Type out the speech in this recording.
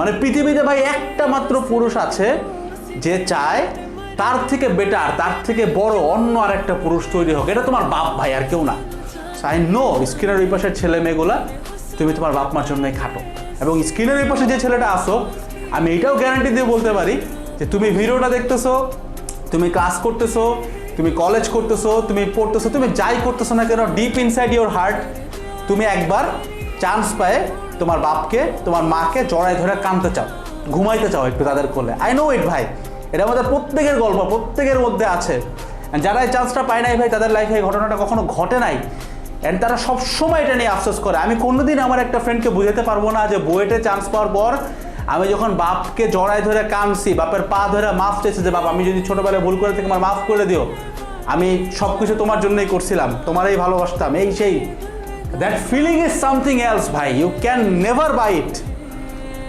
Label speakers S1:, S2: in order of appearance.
S1: মানে পৃথিবীতে ভাই একটা মাত্র পুরুষ আছে যে চায় তার থেকে বেটার তার থেকে বড় অন্য আর একটা পুরুষ তৈরি হোক। এটা তোমার বাপ ভাই, আর কেউ না। আই নো স্ক্রিনের ওই পাশের ছেলে মেয়েগুলা, তুমি তোমার বাপ মার জন্যই খাটো। এবং স্ক্রিনের ওই পাশে যে ছেলেটা আসো, আমি এটাও গ্যারান্টি দিয়ে বলতে পারি যে তুমি ভিডিওটা দেখতেছো, তুমি ক্লাস করতেছো, তুমি কলেজ করতেছো, তুমি পড়তেছো, তুমি যাই করতেছো না কেন ডিপ ইনসাইড ইওর হার্ট তুমি একবার চান্স পায় তোমার বাপকে, তোমার মাকে জড়ায় ধরে কানতে চাও, ঘুমাইতে চাও একটু তাদের কোলে। আই নো ইট ভাই। এটা আমাদের প্রত্যেকের গল্প, প্রত্যেকের মধ্যে আছে। যারা এই চান্সটা পায় নাই ভাই, তাদের লাইফে এই ঘটনাটা কখনো ঘটে নাই। অ্যান্ড তারা সবসময় এটা নিয়ে আফসোস করে। আমি কোনোদিন আমার একটা ফ্রেন্ডকে বুঝাতে পারব না যে বুয়েটে চান্স পাওয়ার পর আমি যখন বাপকে জড়ায় ধরে কানছি, বাপের পা ধরে মাফ চেয়েছি যে, বাপ, আমি যদি ছোটোবেলায় ভুল করে থাকি আমার মাফ করে দিও, আমি সব কিছু তোমার জন্যই করছিলাম। তোমারই ভালোবাসতাম, এই সেই। That feeling is something else, bhai. You can never buy it.